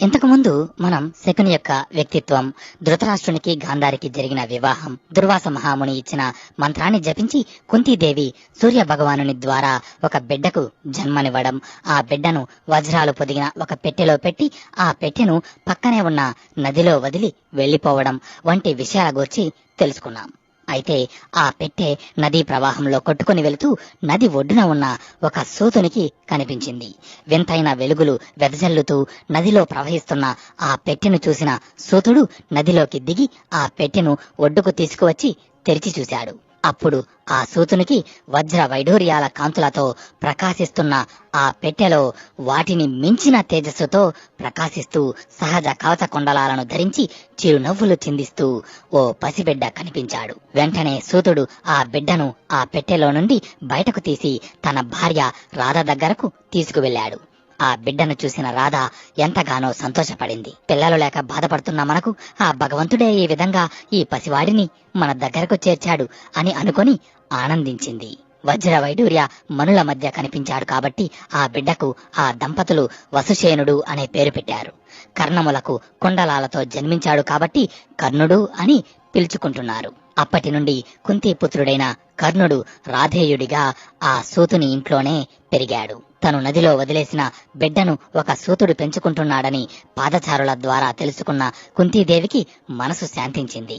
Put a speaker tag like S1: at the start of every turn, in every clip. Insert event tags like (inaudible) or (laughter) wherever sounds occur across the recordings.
S1: ఇంతకుముందు మనం శకుని యొక్క వ్యక్తిత్వం ధృతరాష్ట్రునికి గాంధారికి జరిగిన వివాహం దుర్వాస మహాముని ఇచ్చిన మంత్రాన్ని జపించి కుంతీదేవి సూర్య భగవానుని ద్వారా ఒక బిడ్డకు జన్మనివ్వడం. ఆ బిడ్డను వజ్రాలు పొదిగిన ఒక పెట్టెలో పెట్టి ఆ పెట్టెను పక్కనే ఉన్న నదిలో వదిలి వెళ్ళిపోవడం వంటి విషయాల గురించి తెలుసుకున్నాం. అయితే ఆ పెట్టె నదీ ప్రవాహంలో కొట్టుకుని వెళుతూ నది ఒడ్డున ఉన్న ఒక సూతునికి కనిపించింది. వింతైన వెలుగులు వెదజల్లుతూ నదిలో ప్రవహిస్తున్న ఆ పెట్టెను చూసిన సూతుడు నదిలోకి దిగి ఆ పెట్టెను ఒడ్డుకు తీసుకువచ్చి తెరిచి చూశాడు. అప్పుడు ఆ సూతునికి వజ్ర వైఢూర్యాల కాంతులతో ప్రకాశిస్తున్న ఆ పెట్టెలో వాటిని మించిన తేజస్సుతో ప్రకాశిస్తూ సహజ కవచ కొండలాలను ధరించి చిరునవ్వులు చిందిస్తూ ఓ పసిబిడ్డ కనిపించాడు. వెంటనే సూతుడు ఆ బిడ్డను ఆ పెట్టెలో నుండి బయటకు తీసి తన భార్య రాధ దగ్గరకు తీసుకువెళ్ళాడు ఆ బిడ్డను చూసిన రాధ ఎంతగానో సంతోషపడింది. పిల్లలు లేక బాధపడుతున్న మనకు ఆ భగవంతుడే ఈ విధంగా ఈ పసివాడిని మన దగ్గరకు చేర్చాడు అని అనుకొని ఆనందించింది. వజ్ర వైడూర్య మనుల మధ్య కనిపించాడు కాబట్టి ఆ బిడ్డకు ఆ దంపతులు వసుసేనుడు అనే పేరు పెట్టారు. కర్ణములకు కుండలాలతో జన్మించాడు కాబట్టి కర్ణుడు అని పిలుచుకుంటున్నారు. అప్పటి నుండి కుంతిపుత్రుడైన కర్ణుడు రాధేయుడిగా ఆ సూతుని ఇంట్లోనే పెరిగాడు. తను నదిలో వదిలేసిన బిడ్డను ఒక సూతుడు పెంచుకుంటున్నాడని పాదచారుల ద్వారా తెలుసుకున్న కుంతీదేవికి మనసు శాంతించింది.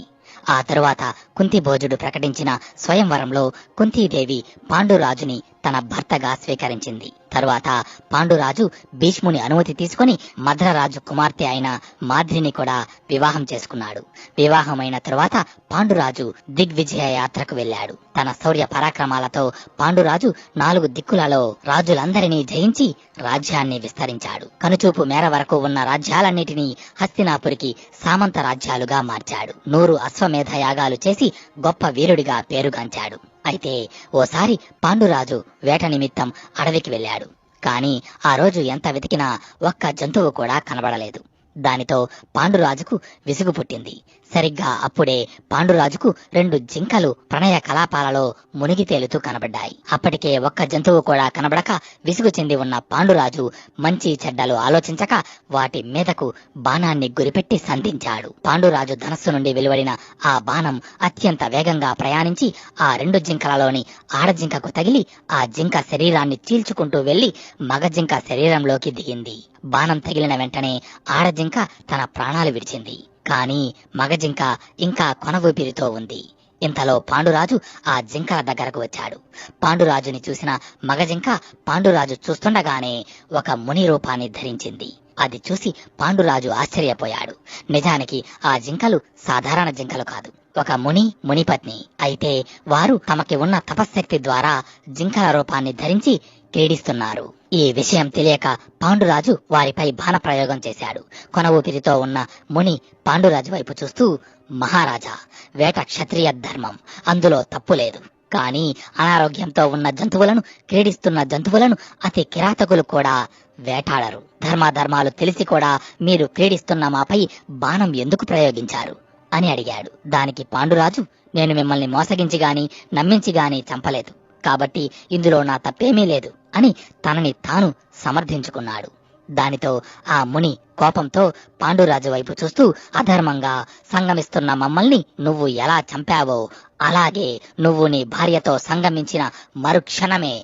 S1: ఆ తరువాత కుంతిభోజుడు ప్రకటించిన స్వయంవరంలో కుంతీదేవి పాండురాజుని తన భర్తగా స్వీకరించింది. తరువాత పాండురాజు భీష్ముని అనుమతి తీసుకుని మద్రరాజు కుమార్తె అయిన మాద్రిని కూడా వివాహం చేసుకున్నాడు. వివాహమైన తరువాత పాండురాజు దిగ్విజయ యాత్రకు వెళ్ళాడు. తన శౌర్య పరాక్రమాలతో పాండురాజు నాలుగు దిక్కులలో రాజులందరినీ జయించి రాజ్యాన్ని విస్తరించాడు. కనుచూపు మేర వరకు ఉన్న రాజ్యాలన్నిటినీ హస్తినాపురికి సామంత రాజ్యాలుగా మార్చాడు. నూరు అశ్వమేధ యాగాలు చేసి గొప్ప వీరుడిగా పేరుగాంచాడు. అయితే ఓసారి పాండురాజు వేట నిమిత్తం అడవికి వెళ్ళాడు. కాని ఆ రోజు ఎంత వెతికినా ఒక్క జంతువు కూడా కనబడలేదు. దానితో పాండురాజుకు విసుగు పుట్టింది. సరిగ్గా అప్పుడే పాండురాజుకు రెండు జింకలు ప్రణయ కలాపాలలో మునిగి తేలుతూ కనబడ్డాయి. అప్పటికే ఒక్క జంతువు కూడా కనబడక విసుగు చెంది ఉన్న పాండురాజు మంచి చెడ్డలు ఆలోచించక వాటి మీదకు బాణాన్ని గురిపెట్టి సంధించాడు. పాండురాజు ధనస్సు నుండి వెలువడిన ఆ బాణం అత్యంత వేగంగా ప్రయాణించి ఆ రెండు జింకలలోని ఆడజింకకు తగిలి ఆ జింక శరీరాన్ని చీల్చుకుంటూ వెళ్ళి మగ జింక శరీరంలోకి దిగింది. బాణం తగిలిన వెంటనే ఆడజింక తన ప్రాణాలు విడిచింది. కాని మగజింక ఇంకా కొన ఊపిరితో ఉంది. ఇంతలో పాండురాజు ఆ జింకల దగ్గరకు వచ్చాడు. పాండురాజుని చూసిన మగజింక పాండురాజు చూస్తుండగానే ఒక ముని రూపాన్ని ధరించింది. అది చూసి పాండురాజు ఆశ్చర్యపోయాడు. నిజానికి ఆ జింకలు సాధారణ జింకలు కాదు. ఒక ముని మునిపత్ని. అయితే వారు తమకి ఉన్న తపశ్శక్తి ద్వారా జింకల రూపాన్ని ధరించి క్రీడిస్తున్నారు ఈ విషయం తెలియక పాండురాజు వారిపై బాణ ప్రయోగం చేశాడు. కొన ఊపిరితో ఉన్న ముని పాండురాజు వైపు చూస్తూ మహారాజా వేట క్షత్రియ ధర్మం. అందులో తప్పు లేదు. కానీ అనారోగ్యంతో ఉన్న జంతువులను క్రీడిస్తున్న జంతువులను అతి కిరాతకులు కూడా వేటాడరు. ధర్మాధర్మాలు తెలిసి కూడా మీరు క్రీడిస్తున్న మాపై బాణం ఎందుకు ప్రయోగించారు? అని అడిగాడు. దానికి పాండురాజు నేను మిమ్మల్ని మోసగించి గాని నమ్మించి గాని చంపలేదు. కాబట్టి ఇందులో నా తప్పేమీ లేదు అని తనని తాను సమర్థించుకున్నాడు. దానితో ఆ ముని కోపంతో పాండురాజు వైపు చూస్తూ అధర్మంగా సంగమిస్తున్న మమ్మల్ని నువ్వు ఎలా చంపావో అలాగే నువ్వు నీ భార్యతో సంగమించిన మరుక్షణమే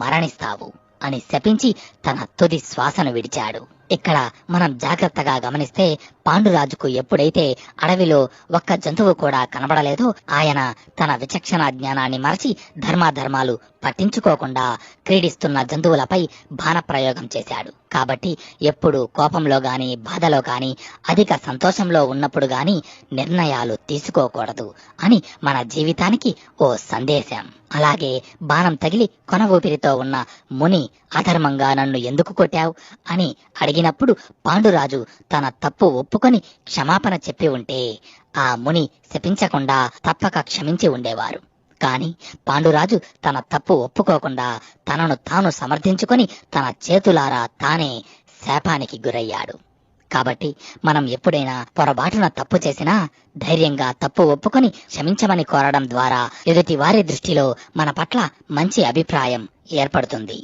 S1: మరణిస్తావు అని శపించి తన తుది శ్వాసను విడిచాడు. ఇక్కడ మనం జాగ్రత్తగా గమనిస్తే పాండురాజుకు ఎప్పుడైతే అడవిలో ఒక్క జంతువు కూడా కనబడలేదో ఆయన తన విచక్షణ జ్ఞానాన్ని మరచి ధర్మాధర్మాలు పట్టించుకోకుండా క్రీడిస్తున్న జంతువులపై బాణప్రయోగం చేశాడు. కాబట్టి ఎప్పుడు కోపంలో గాని బాధలో గాని అధిక సంతోషంలో ఉన్నప్పుడు గాని నిర్ణయాలు తీసుకోకూడదు అని మన జీవితానికి ఓ సందేశం. అలాగే బాణం తగిలి కొన ఊపిరితో ఉన్న ముని అధర్మంగా నన్ను ఎందుకు కొట్టావు అని అడిగినప్పుడు పాండురాజు తన తప్పు ఒప్పు ఒప్పుకొని క్షమాపణ చెప్పి ఉంటే ఆ ముని శపించకుండా తప్పక క్షమించి ఉండేవారు. కాని పాండురాజు తన తప్పు ఒప్పుకోకుండా తనను తాను సమర్థించుకొని తన చేతులారా తానే శాపానికి గురయ్యాడు. కాబట్టి మనం ఎప్పుడైనా పొరబాటున తప్పు చేసినా ధైర్యంగా తప్పు ఒప్పుకొని క్షమించమని కోరడం ద్వారా ఎదుటి వారి దృష్టిలో మన పట్ల మంచి అభిప్రాయం ఏర్పడుతుంది.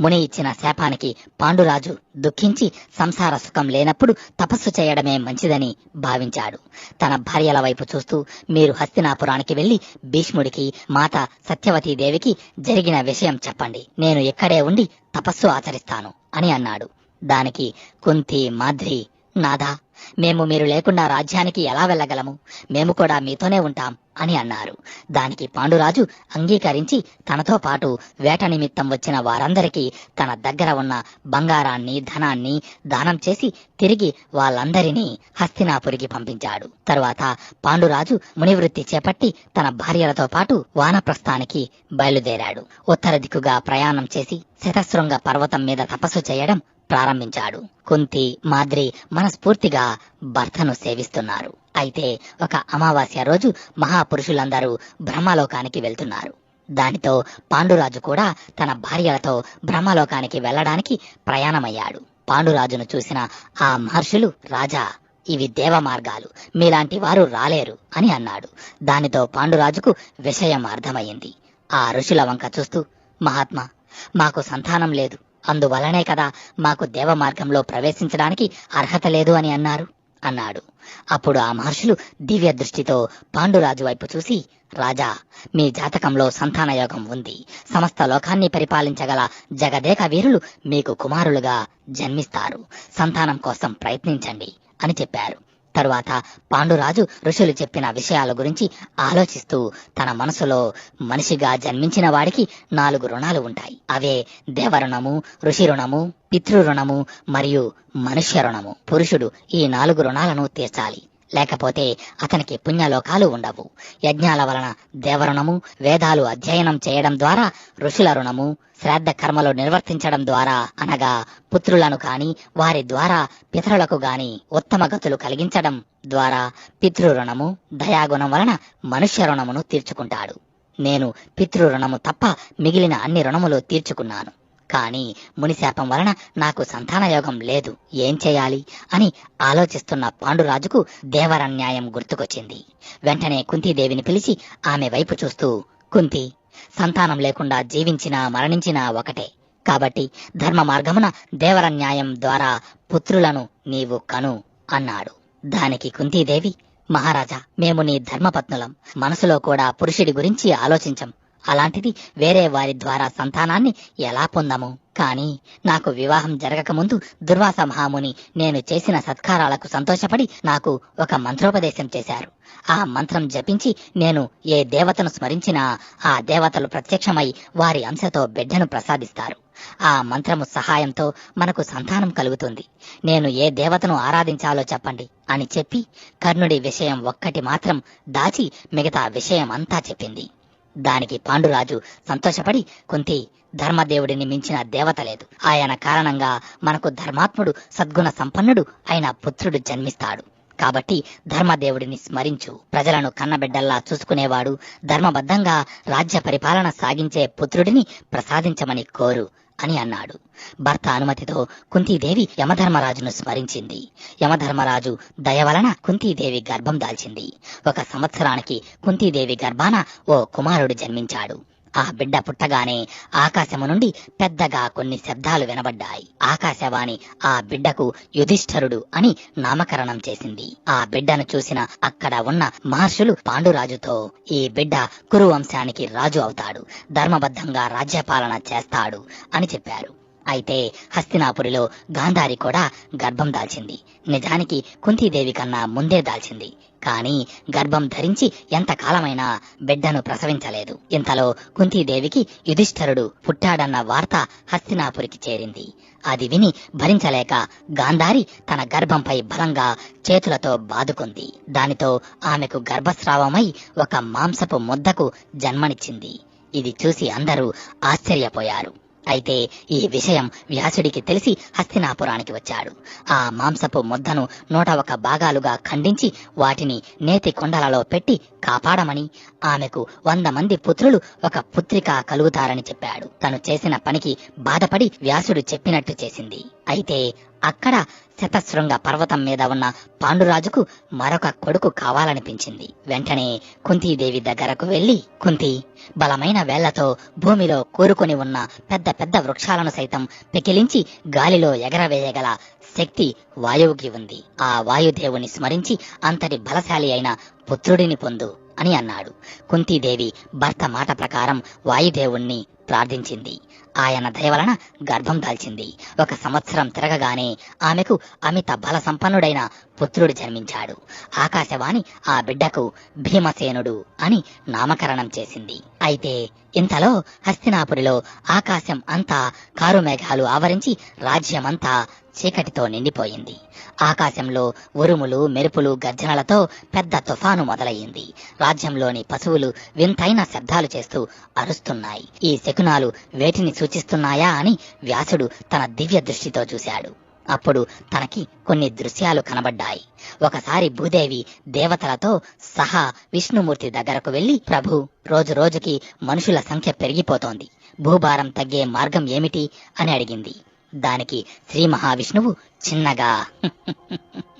S1: ముని ఇచ్చిన శాపానికి పాండురాజు దుఃఖించి సంసార సుఖం లేనప్పుడు తపస్సు చేయడమే మంచిదని భావించాడు. తన భార్యల వైపు చూస్తూ మీరు హస్తినాపురానికి వెళ్ళి భీష్ముడికి మాత సత్యవతీదేవికి జరిగిన విషయం చెప్పండి. నేను ఇక్కడే ఉండి తపస్సు ఆచరిస్తాను అని అన్నాడు. దానికి కుంతి మాద్రి నాదా మేము మీరు లేకుండా రాజ్యానికి ఎలా వెళ్ళగలము? మేము కూడా మీతోనే ఉంటాం అని అన్నారు. దానికి పాండురాజు అంగీకరించి తనతో పాటు వేట నిమిత్తం వచ్చిన వారందరికీ తన దగ్గర ఉన్న బంగారాన్ని ధనాన్ని దానం చేసి తిరిగి వాళ్ళందరినీ హస్తినాపురికి పంపించాడు. తరువాత పాండురాజు మునివృత్తి చేపట్టి తన భార్యలతో పాటు వానప్రస్థానికి బయలుదేరాడు. ఉత్తర దిక్కుగా ప్రయాణం చేసి శతశృంగ పర్వతం మీద తపస్సు చేయడం ప్రారంభించాడు. కుంతి మాద్రి మనస్ఫూర్తిగా భర్తను సేవిస్తున్నారు. అయితే ఒక అమావాస్య రోజు మహాపురుషులందరూ బ్రహ్మలోకానికి వెళ్తున్నారు. దానితో పాండురాజు కూడా తన భార్యలతో బ్రహ్మలోకానికి వెళ్ళడానికి ప్రయాణమయ్యాడు. పాండురాజును చూసిన ఆ మహర్షులు రాజా ఇవి దేవ మార్గాలు మీలాంటి వారు రాలేరు అని అన్నాడు. దానితో పాండురాజుకు విషయం అర్థమయ్యింది. ఆ ఋషుల వంక చూస్తూ మహాత్మా మాకు సంతానం లేదు. అందువలనే కదా మాకు దేవ మార్గంలో ప్రవేశించడానికి అర్హత లేదు అని అన్నారు అన్నాడు. అప్పుడు ఆ మహర్షులు దివ్య దృష్టితో పాండురాజు వైపు చూసి రాజా మీ జాతకంలో సంతానయోగం ఉంది. సమస్త లోకాన్ని పరిపాలించగల జగదేక వీరులు మీకు కుమారులుగా జన్మిస్తారు. సంతానం కోసం ప్రయత్నించండి అని చెప్పారు. తరువాత పాండురాజు ఋషులు చెప్పిన విషయాల గురించి ఆలోచిస్తూ తన మనసులో మనిషిగా జన్మించిన వాడికి నాలుగు రుణాలు ఉంటాయి. అవే దేవరుణము ఋషి రుణము పితృ రుణము మరియు మనుష్య రుణము. పురుషుడు ఈ నాలుగు రుణాలను తీర్చాలి. లేకపోతే అతనికి పుణ్యలోకాలు ఉండవు. యజ్ఞాల వలన దేవరుణము వేదాలు అధ్యయనం చేయడం ద్వారా ఋషుల రుణము శ్రాద్ధ కర్మలు నిర్వర్తించడం ద్వారా అనగా పుత్రులను కాని వారి ద్వారా పితరులకు గాని ఉత్తమ గతులు కలిగించడం ద్వారా పితృరుణము దయాగుణం వలన మనుష్య రుణమును తీర్చుకుంటాడు. నేను పితృ రుణము తప్ప మిగిలిన అన్ని రుణములు తీర్చుకున్నాను. కానీ మునిశాపం వలన నాకు సంతానయోగం లేదు. ఏం చేయాలి? అని ఆలోచిస్తున్న పాండురాజుకు దేవరన్యాయం గుర్తుకొచ్చింది. వెంటనే కుంతీదేవిని పిలిచి ఆమె వైపు చూస్తూ కుంతి సంతానం లేకుండా జీవించినా మరణించినా ఒకటే. కాబట్టి ధర్మ మార్గమున దేవరన్యాయం ద్వారా పుత్రులను నీవు కను అన్నాడు. దానికి కుంతీదేవి మహారాజా మేము నీ ధర్మపత్నులం. మనసులో కూడా పురుషుడి గురించి ఆలోచించం. అలాంటిది వేరే వారి ద్వారా సంతానాన్ని ఎలా పొందము? కాని నాకు వివాహం జరగకముందు దుర్వాస మహాముని నేను చేసిన సత్కారాలకు సంతోషపడి నాకు ఒక మంత్రోపదేశం చేశారు. ఆ మంత్రం జపించి నేను ఏ దేవతను స్మరించినా ఆ దేవతలు ప్రత్యక్షమై వారి అంశతో బిడ్డను ప్రసాదిస్తారు. ఆ మంత్రము సహాయంతో మనకు సంతానం కలుగుతుంది. నేను ఏ దేవతను ఆరాధించాలో చెప్పండి అని చెప్పి కర్ణుడి విషయం ఒక్కటి మాత్రం దాచి మిగతా విషయం అంతా చెప్పింది. దానికి పాండురాజు సంతోషపడి కుంతి ధర్మదేవుడిని మించిన దేవత లేదు. ఆయన కారణంగా మనకు ధర్మాత్ముడు సద్గుణ సంపన్నుడు అయిన పుత్రుడు జన్మిస్తాడు. కాబట్టి ధర్మదేవుడిని స్మరించు. ప్రజలను కన్నబిడ్డల్లా చూసుకునేవాడు ధర్మబద్ధంగా రాజ్య పరిపాలన సాగించే పుత్రుడిని ప్రసాదించమని కోరు. అని అన్నాడు. భర్త అనుమతితో కుంతీదేవి యమధర్మరాజును స్మరించింది. యమధర్మరాజు దయ వలన కుంతీదేవి గర్భం దాల్చింది. ఒక సంవత్సరానికి కుంతీదేవి గర్భాన ఓ కుమారుడు జన్మించాడు. ఆ బిడ్డ పుట్టగానే ఆకాశము నుండి పెద్దగా కొన్ని శబ్దాలు వినబడ్డాయి. ఆకాశవాణి ఆ బిడ్డకు యుధిష్ఠరుడు అని నామకరణం చేసింది. ఆ బిడ్డను చూసిన అక్కడ ఉన్న మహర్షులు పాండురాజుతో ఈ బిడ్డ కురు వంశానికి రాజు అవుతాడు. ధర్మబద్ధంగా రాజ్యపాలన చేస్తాడు అని చెప్పారు. అయితే హస్తినాపురిలో గాంధారి కూడా గర్భం దాల్చింది. నిజానికి కుంతీదేవి కన్నా ముందే దాల్చింది. కానీ గర్భం ధరించి ఎంతకాలమైనా బిడ్డను ప్రసవించలేదు. ఇంతలో కుంతీదేవికి యుధిష్ఠరుడు పుట్టాడన్న వార్త హస్తినాపురికి చేరింది. అది విని భరించలేక గాంధారి తన గర్భంపై బలంగా చేతులతో బాదుకుంది. దానితో ఆమెకు గర్భస్రావమై ఒక మాంసపు ముద్దకు జన్మనిచ్చింది. ఇది చూసి అందరూ ఆశ్చర్యపోయారు. అయితే ఈ విషయం వ్యాసుడికి తెలిసి హస్తినాపురానికి వచ్చాడు. ఆ మాంసపు ముద్దను నూట ఒక భాగాలుగా ఖండించి వాటిని నేతి కొండలలో పెట్టి కాపాడమని ఆమెకు వంద మంది పుత్రులు ఒక పుత్రిక కలుగుతారని చెప్పాడు. తను చేసిన పనికి బాధపడి వ్యాసుడు చెప్పినట్టు చేసింది. అయితే అక్కడ శతశృంగ పర్వతం మీద ఉన్న పాండురాజుకు మరొక కొడుకు కావాలనిపించింది. వెంటనే కుంతీదేవి దగ్గరకు వెళ్ళి కుంతి బలమైన వేళ్ళతో భూమిలో కూరుకొని ఉన్న పెద్ద పెద్ద వృక్షాలను సైతం పెకిలించి గాలిలో ఎగరవేయగల శక్తి వాయువుకి ఉంది. ఆ వాయుదేవుని స్మరించి అంతటి బలశాలి అయిన పుత్రుడిని పొందు అని అన్నాడు. కుంతీదేవి భర్త మాట ప్రకారం వాయుదేవుణ్ణి ప్రార్థించింది. ఆయన దయ వలన గర్భం దాల్చింది. ఒక సంవత్సరం తిరగగానే ఆమెకు అమిత బల సంపన్నుడైన పుత్రుడు జన్మించాడు. ఆకాశవాణి ఆ బిడ్డకు భీమసేనుడు అని నామకరణం చేసింది. అయితే ఇంతలో హస్తినాపురిలో ఆకాశం అంతా కారు మేఘాలు ఆవరించి రాజ్యమంతా చీకటితో నిండిపోయింది. ఆకాశంలో ఉరుములు మెరుపులు గర్జనలతో పెద్ద తుఫాను మొదలయ్యింది. రాజ్యంలోని పశువులు వింతైన శబ్దాలు చేస్తూ అరుస్తున్నాయి. ఈ శకునాలు వేటిని సూచిస్తున్నాయా అని వ్యాసుడు తన దివ్య దృష్టితో చూశాడు. అప్పుడు తనకి కొన్ని దృశ్యాలు కనబడ్డాయి. ఒకసారి భూదేవి దేవతలతో సహా విష్ణుమూర్తి దగ్గరకు వెళ్ళి ప్రభు రోజు రోజుకి మనుషుల సంఖ్య పెరిగిపోతోంది. భూభారం తగ్గే మార్గం ఏమిటి? అని అడిగింది. దానికి శ్రీ మహావిష్ణువు చిన్నగా (laughs)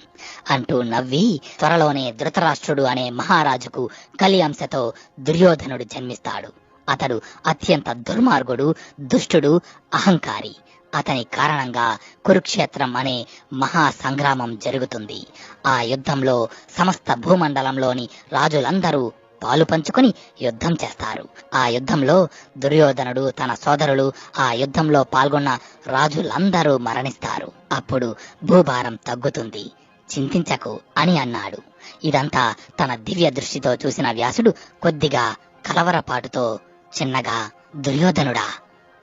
S1: అంటూ నవ్వి త్వరలోనే ధృతరాష్ట్రుడు అనే మహారాజుకు కలి అంశతో దుర్యోధనుడు జన్మిస్తాడు. అతడు అత్యంత దుర్మార్గుడు దుష్టుడు అహంకారి. అతని కారణంగా కురుక్షేత్రం అనే మహా సంగ్రామం జరుగుతుంది. ఆ యుద్ధంలో సమస్త భూమండలంలోని రాజులందరూ పాలు పంచుకుని యుద్ధం చేస్తారు. ఆ యుద్ధంలో దుర్యోధనుడు తన సోదరులు ఆ యుద్ధంలో పాల్గొన్న రాజులందరూ మరణిస్తారు. అప్పుడు భూభారం తగ్గుతుంది. చింతించకు అని అన్నాడు. ఇదంతా తన దివ్య దృష్టితో చూసిన వ్యాసుడు కొద్దిగా కలవరపాటుతో చిన్నగా దుర్యోధనుడా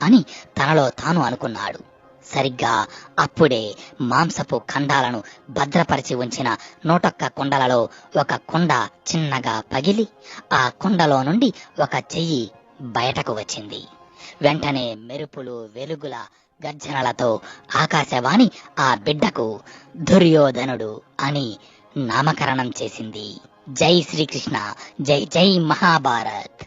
S1: అని తనలో తాను అనుకున్నాడు. సరిగ్గా అప్పుడే మాంసపు ఖండాలను భద్రపరిచి ఉంచిన నూటొక్క కుండలలో ఒక కుండ చిన్నగా పగిలి ఆ కుండలో నుండి ఒక చెయ్యి బయటకు వచ్చింది. వెంటనే మెరుపులు వెలుగుల గర్జనలతో ఆకాశవాణి ఆ బిడ్డకు దుర్యోధనుడు అని నామకరణం చేసింది. జై శ్రీకృష్ణ జై జై మహాభారత్.